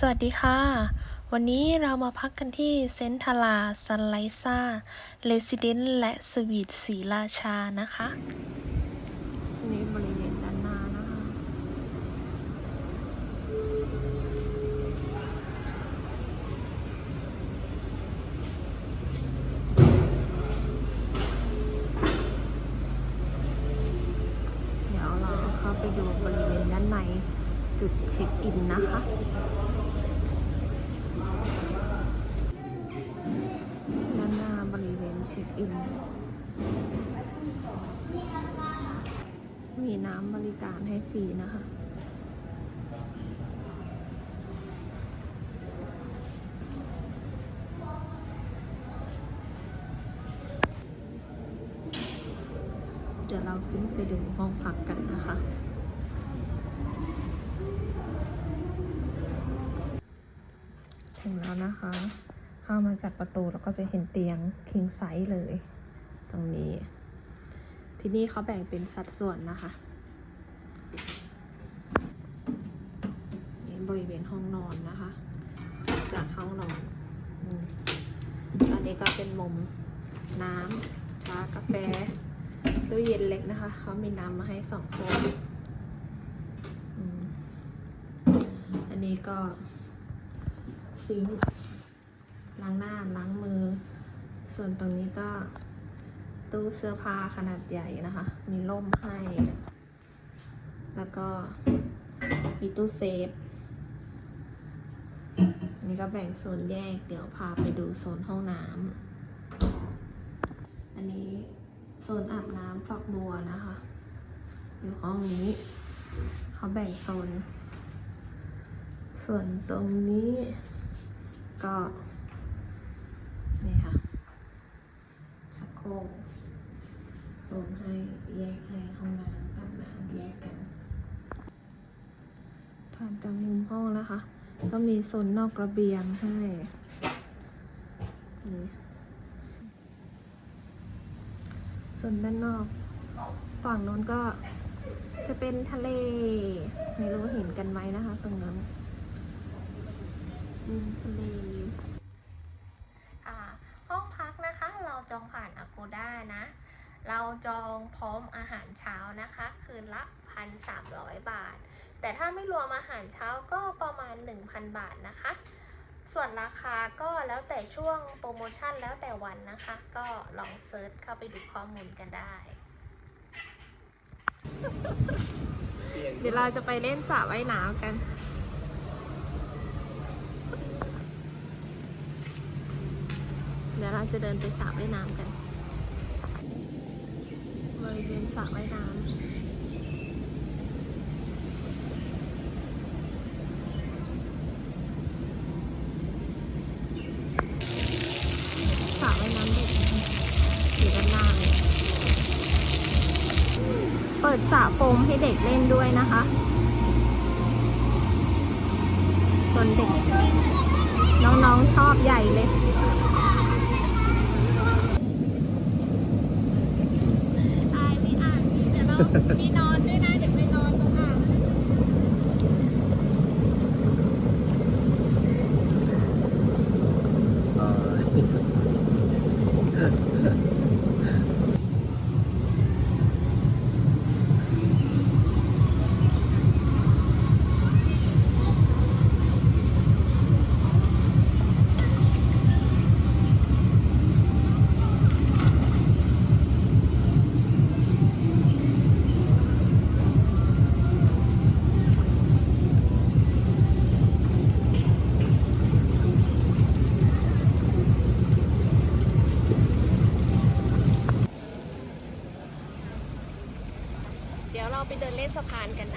สวัสดีค่ะ วันนี้เรามาพักกันที่เซนทาราซันไลซ่าเรสซิเดนต์และสวีทสีราชานะคะนี่บริเวณด้านหน้านะคะเดี๋ยวเราเข้าไปดูบริเวณด้านในจุดเช็คอินนะคะ ด้านหน้าบริเวณเช็คอิน มีน้ำบริการให้ ฟรีนะคะ เดี๋ยวเราขึ้นไปดูห้องพักกันนะคะถึงแล้วนะคะ เข้ามาจากประตูแล้วก็จะเห็นเตียง king size เลย ตรงนี้ ที่นี่เขาแบ่งเป็นสัดส่วนนะคะ นี่บริเวณห้องนอนนะคะ จากห้องนอนอืมอันนี้ก็เป็นมุมน้ำชากาแฟตู้เย็น เขามีน้ำมาให้สองขวดอันนี้ก็ซิงล้างหน้าล้างมือ ส่วนตรงนี้ก็ตู้เสื้อผ้าขนาดใหญ่นะคะ มีร่มให้ แล้วก็มีตู้เซฟอันนี้ก็แบ่งโซนแยก เดี๋ยวพาไปดูโซนห้องน้ำ อันนี้ โซนอาบน้ำฝักบัวนะคะ อยู่ห้องนี้ เขาแบ่งโซน ส่วนตรงนี้ก็นี่ค่ะชักโครกโซนให้แยกให้ห้องน้ำอาบน้ำแยกกันผ่านจากมุมห้องนะคะ ก็มีโซนนอกระเบียงให้นี่ ส่วนด้านนอก ฝั่งโน้นก็จะเป็นทะเล ไม่รู้เห็นกันไหมนะคะ ตรงนั้นอืมทะเลห้องพักนะคะ เราจองผ่าน Agoda นะ เราจองพร้อมอาหารเช้านะคะ คืนละ1,300 บาท แต่ถ้าไม่รวมอาหารเช้าก็ประมาณ 1,000 บาทนะคะ ส่วนราคาก็แล้วแต่ช่วงโปรโมชั่นแล้วแต่วันนะคะ ก็ลองเซิร์ชเข้าไปดูข้อมูลกันได้ เดี๋ยวเราจะไปเล่นสระว่ายน้ำกัน เดี๋ยวเราจะเดินไปสระว่ายน้ำกันบริเวณสระว่ายน้ำ ปิดสระโฟมให้เด็กเล่นด้วยนะคะส่วนเด็ก น้องๆชอบใหญ่เลยอายไม่อ่านเดี๋ยวเรามีนอนด้วยนะ สะพานกัน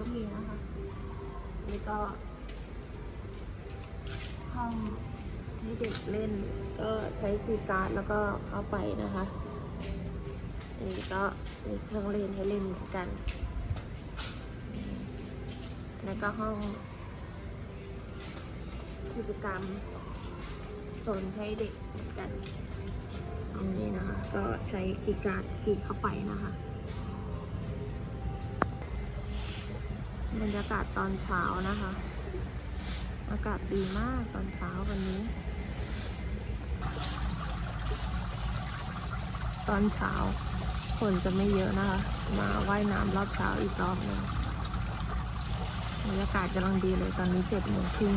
ก็มีนะคะ นี่ก็ ห้องให้เด็กเล่นก็ใช้คีการ์ดแล้วก็เข้าไปนะคะนี่ก็มีเครื่องเล่นให้เล่นกัน แล้วก็ห้องกิจกรรมโซนให้เด็กกันตรงนี้นะคะ ก็ใช้คีย์การ์ดคีย์เข้าไปนะคะ บรรยากาศตอนเช้านะคะ อากาศดีมากตอนเช้าวันนี้ ตอนเช้าฝนจะไม่เยอะนะคะ มาว่ายน้ำรอบเช้าอีกรอบหนึงบรรยากาศกำลังดีเลยตอนนี้เจ็ดโมงครึ่ง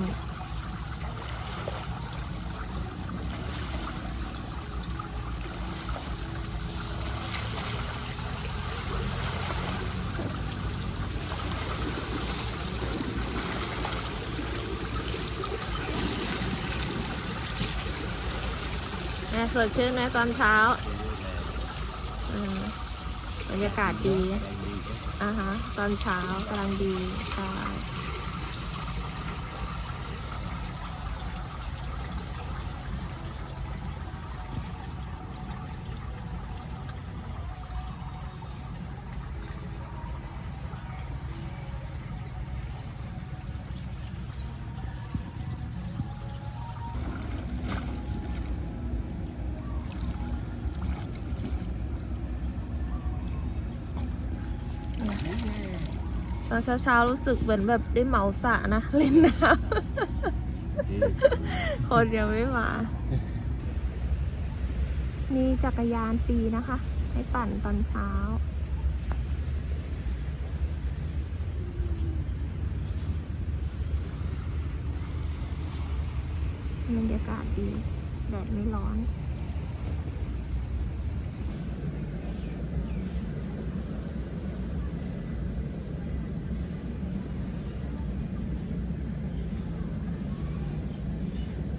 สดชื่นไหมตอนเช้าอืมบรรยากาศดีอ่าฮะตอนเช้ากำลังดีใช่ ตอนเช้าๆรู้สึกเหมือนแบบได้เหมาสระนะ เล่นน้ำคนยังไม่มา มีจักรยานฟรีนะคะ ให้ปั่นตอนเช้าบรรยากาศดี แดดไม่ร้อน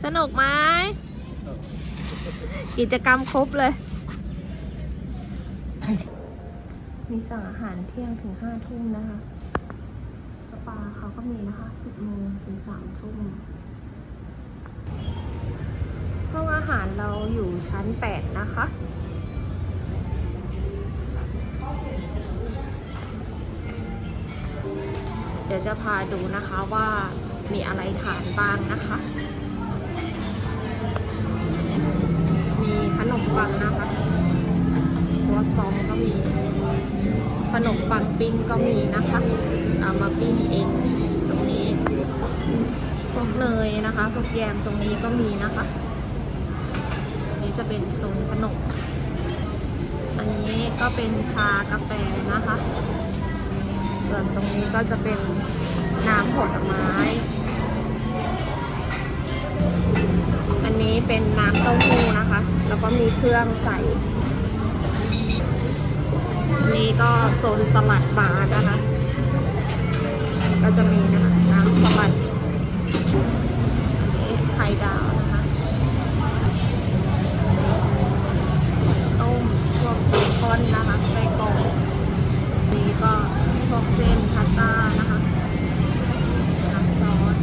สนุกไหมกิจกรรมครบเลย มีสั่งอาหารเที่ยงถึงห้าทุ่มนะคะ สปาเขาก็มีนะคะสิบโมงถึงสามทุ่มห้องอาหารเราอยู่ชั้นแปดนะคะเดี๋ยวจะพาดูนะคะว่ามีอะไรทานบ้างนะคะ นมปังนะคะตัวซองก็มี ขนมปังปิ้งก็มีนะคะเอามาปิ้งเองตรงนี้ พวกเนยนะคะพวกแยมตรงนี้ก็มีนะคะ นี้จะเป็นโซนขนม อันนี้ก็เป็นชากาแฟนะคะ ส่วนตรงนี้ก็จะเป็นน้ำผลไม้ อันนี้เป็นน้ำเต้าหู้นะคะ แล้วก็มีเครื่องใส่นี่ก็โซนสลัดบาร์นะคะ ก็จะมีนะคะน้ำสลัดนี่ไข่ดาวนะคะต้มพวกเบคอนนะคะไส้กรอกนี่ก็พวกเส้นพาสต้านะคะน้ำซอส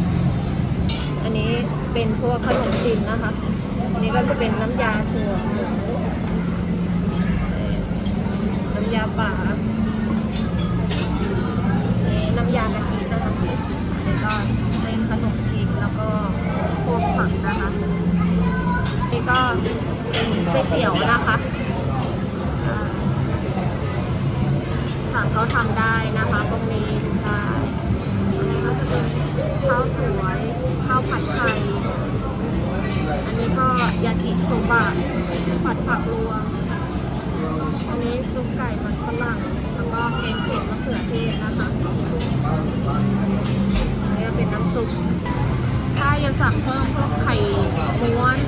อันนี้เป็นพวกขนมจีนนะคะ ก็จะเป็นน้ำยาถั่วหมูน้ำยาป่าน้ำยากะทินะคะแล้วก็เป็นขนมจีนแล้วก็พวกผักนะคะนี่ก็เป็นก๋วยเตี๋ยวนะคะอ่าสั่งเขาทำได้นะคะตรงนี้ได้อันนี้ก็จะเป็นข้าวสวยข้าวผัดไข่อันนี้ก็ ยากิโซบะผัดผักรวม อันนี้ซุปไก่มันฝรั่งแล้วก็แกงเผ็ดมะเขือเทศนะคะอันนี้เป็นน้ำซุป ถ้ายังสั่งเพิ่มพวกไข่ม้วน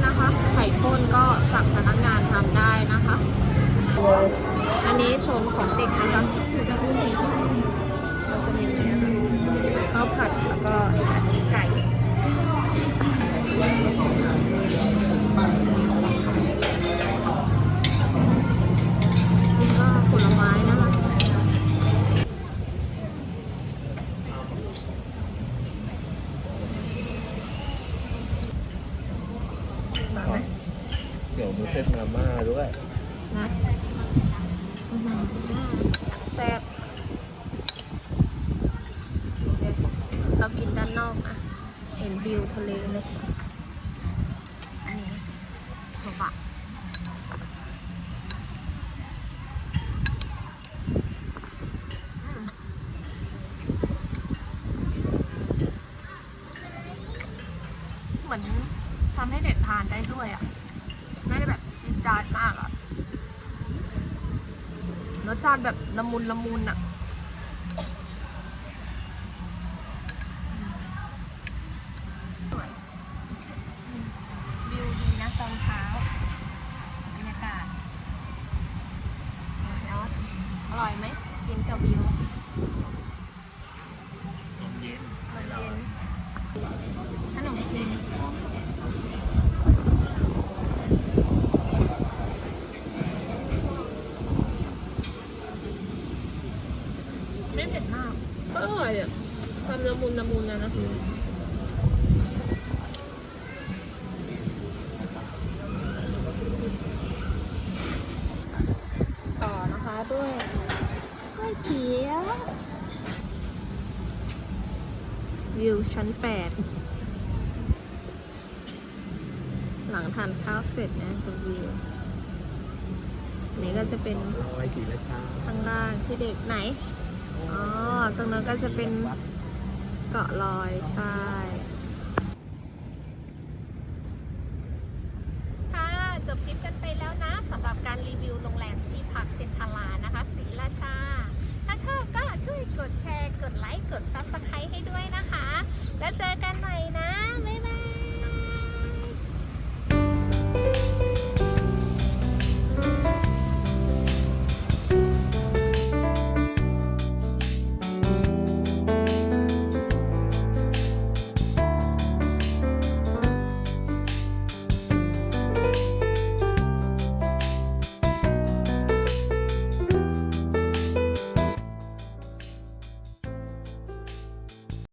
เดี๋ยวมาม่าด้วยนะอื้อหืออย่างแซ่บเรากินด้านนอกนะเห็นวิวทะเลเลยอันนี้โซบะเหมือนทำให้เด็กทานได้ด้วยอะ ไม่ได้แบบจี๊ดจาดมากอะ รสชา ติแบบละมุนละมุนอะ สวยอืมวิวดีนะตอนเช้าบรรยากาศแล้วอร่อยไหมกินกับวิว ลมเย็น ตอนเย็นขนมจีนไม่เผ็ดมากก็อร่อยอะความละมุ นละมุนนะนะต่อนะคะด้วยก๋วยเตี๋ยววิวชั้นแปดหลังทานข้าวเสร็จนะดูวิวอันนี้ก็จะเป็นลอยสีราชาข้างล่างที่เด็กไหน อ๋อ ตรงนั้นก็จะเป็น เกาะลอยใช่